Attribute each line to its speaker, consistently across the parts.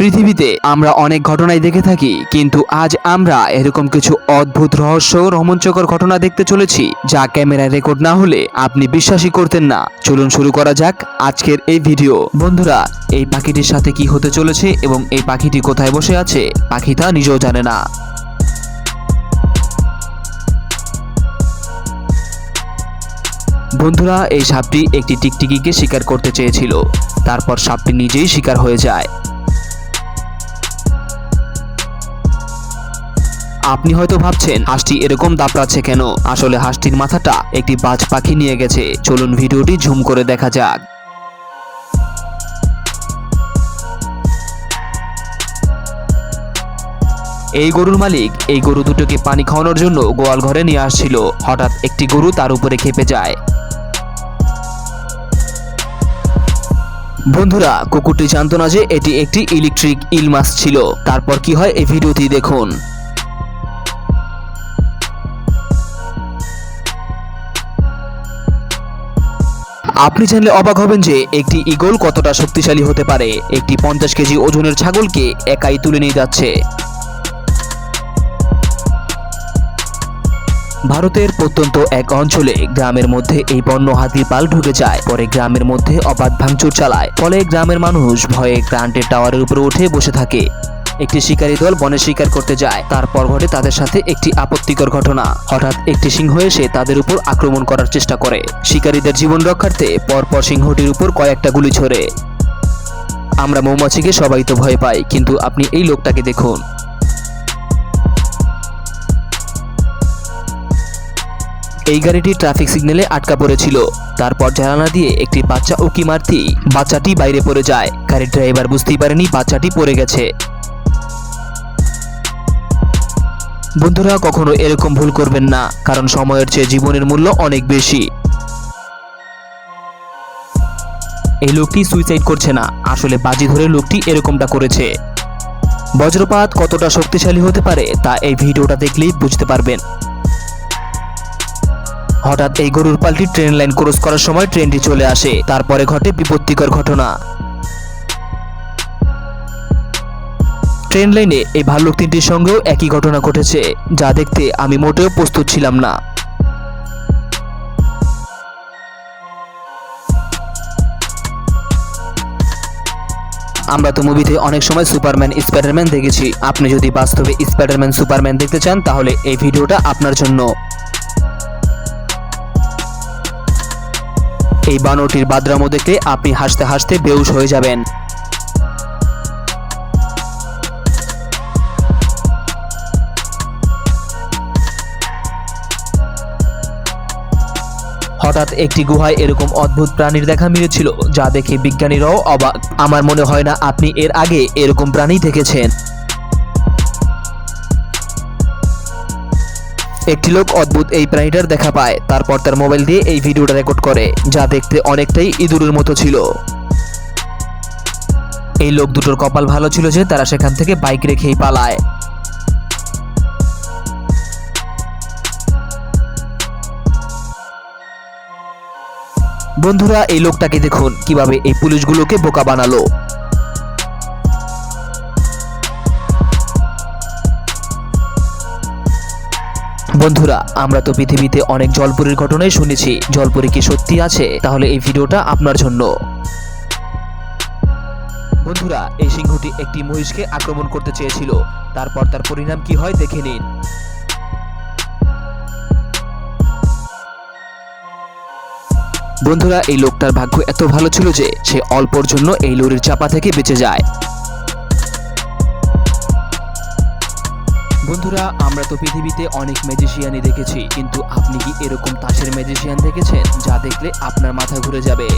Speaker 1: পৃথিবীতে আমরা অনেক ঘটনাই দেখে থাকি, কিন্তু আজ আমরা এরকম কিছু অদ্ভুত রহস্য রোমাঞ্চকর ঘটনা দেখতে চলেছি, যা ক্যামেরায় রেকর্ড না হলে আপনি বিশ্বাসই করতেন না। চলুন শুরু করা যাক আজকের এই ভিডিও। বন্ধুরা, এই পাখিটির সাথে কি হতে চলেছে এবং এই পাখিটি কোথায় বসে আছে, পাখি তা নিজেও জানে না। বন্ধুরা, এই সাপটি একটি টিকটিকিকে শিকার করতে চেয়েছিল। তারপর সাপটি নিজেই শিকার হয়ে যায়। আপনি হয়তো ভাবছেন, হাঁসটি এরকম দাপড়াচ্ছে কেন? আসলে হাঁসটির মাথাটা একটি বাজ পাখি নিয়ে গেছে। চলুন ভিডিওটি ঝুম করে দেখা যাক। এই গরুর মালিক এই গরু দুটোকে পানি খাওয়ানোর জন্য গোয়াল ঘরে নিয়ে আসছিল। হঠাৎ একটি গরু তার উপরে খেপে যায়। বন্ধুরা, কুকুরটি জানতো না যে এটি একটি ইলেকট্রিক ইল মাছ ছিল। তারপর কি হয় এই ভিডিওটি দেখুন। আপনি জানলে অবাক হবেন যে একটি ইগল কতটা শক্তিশালী হতে পারে। একটি পঞ্চাশ কেজি ওজনের ছাগলকে একাই তুলে নিয়ে যাচ্ছে। ভারতের প্রত্যন্ত এক অঞ্চলে গ্রামের মধ্যে এই বন্য হাতির পাল ঢুকে যায়। পরে গ্রামের মধ্যে অবাধ ভাঙচুর চালায়। ফলে গ্রামের মানুষ ভয়ে কারেন্টের টাওয়ারের উপরে উঠে বসে থাকে। একটি শিকারী দল বনে শিকার করতে যায়। তারপর ঘটে তাদের সাথে একটি আপত্তিকর ঘটনা। হঠাৎ একটি সিংহ এসে তাদের উপর আক্রমণ করার চেষ্টা করে। শিকারীদের জীবন রক্ষার্থে পরপর সিংহটির উপর কয়েকটা গুলি ছোড়ে আমরা মৌমাছিকে সবাই তো ভয় পাই, কিন্তু আপনি এই লোকটাকে দেখুন। এই গাড়িটি ট্রাফিক সিগন্যালে আটকা পড়েছিল। তারপর জানালা দিয়ে একটি বাচ্চা উকি মারতেই বাচ্চাটি বাইরে পড়ে যায়। গাড়ির ড্রাইভার বুঝতেই পারেনি বাচ্চাটি পড়ে গেছে। বন্ধুরা, কখনো এরকম ভুল করবেন না, কারণ সময়ের চেয়ে জীবনের মূল্য অনেক বেশি। এই লোকটি সুইসাইড করছে না, আসলে বাজি ধরে লোকটি এরকমটা করেছে। বজ্রপাত কতটা শক্তিশালী হতে পারে, তা এই ভিডিওটা দেখলেই বুঝতে পারবেন। হঠাৎ এই গরুর পালটি ট্রেন লাইন ক্রস করার সময় ট্রেনটি চলে আসে, তারপরে ঘটে বিপত্তিকর ঘটনা। ট্রেন লাইনে এই ভাল্লুক তিনটির সঙ্গেও একই ঘটনা ঘটেছে, যা দেখতে আমি মোটেও প্রস্তুত ছিলাম না। আমরা তো মুভিতে অনেক সময় সুপারম্যান, স্পাইডারম্যান দেখেছি। আপনি যদি বাস্তবে স্পাইডারম্যান, সুপারম্যান দেখতে চান, তাহলে এই ভিডিওটা আপনার জন্য। এই বানরটির বাদরামো দেখে আপনি হাসতে হাসতে বেউস হয়ে যাবেন। হঠাৎ একটি গুহায় এরকম অদ্ভুত প্রাণীর দেখা মিলেছিল, যা দেখে বিজ্ঞানীরাও অবাক। আমার মনে হয় না আপনি এর আগে এরকম প্রাণী দেখেছেন। একটি লোক অদ্ভুত এই প্রাণীটার দেখা পায়, তারপর তার মোবাইল দিয়ে এই ভিডিওটা রেকর্ড করে, যা দেখতে অনেকটাই ইঁদুরের মতো ছিল। এই লোক দুটোর কপাল ভালো ছিল যে তারা সেখান থেকে বাইক রেখেই পালায়। বন্ধুরা, এই লোকটাকে দেখুন, কীভাবে এই পুলিশগুলোকে বোকা বানালো। বন্ধুরা, আমরা তো পৃথিবীতে অনেক জলপুরীর ঘটনাই শুনেছি। জলপুরি কি সত্যি আছে? তাহলে এই ভিডিওটা আপনার জন্য। বন্ধুরা, এই সিংহটি একটি মহিষকে আক্রমণ করতে চেয়েছিল। তারপর তার পরিণাম কি হয় দেখে নিন। বন্ধুরা, এই লোকটার ভাগ্য এত ভালো ছিল যে সে অল্পর জন্য এই লরির চাপা থেকে বেঁচে যায়। বন্ধুরা, আমরা তো পৃথিবীতে অনেক ম্যাজিশিয়ানই দেখেছি, কিন্তু আপনি কি এরকম তাসের ম্যাজিশিয়ান দেখেছেন যা দেখলে আপনার মাথা ঘুরে যাবে?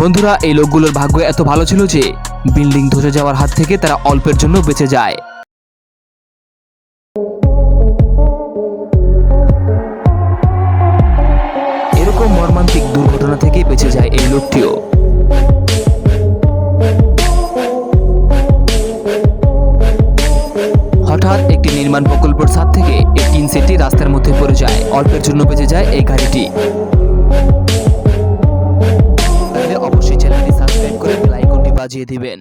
Speaker 1: বন্ধুরা, এই লোকগুলোর ভাগ্য এত ভালো ছিল যে বিল্ডিং ধসে যাওয়ার হাত থেকে তারা অল্পের জন্য বেঁচে যায়। এরকম মর্মান্তিক দুর্ঘটনা থেকে বেঁচে যায় এই লোকটিও। হঠাৎ একটি নির্মাণ প্রকল্পের ছাদ থেকে এই টিন সেটটি রাস্তার মধ্যে পড়ে যায়। অল্পের জন্য বেঁচে যায় এই গাড়িটি। অবশ্যই চ্যানেলটি সাবস্ক্রাইব করে বেল আইকনটি বাজিয়ে দিবেন।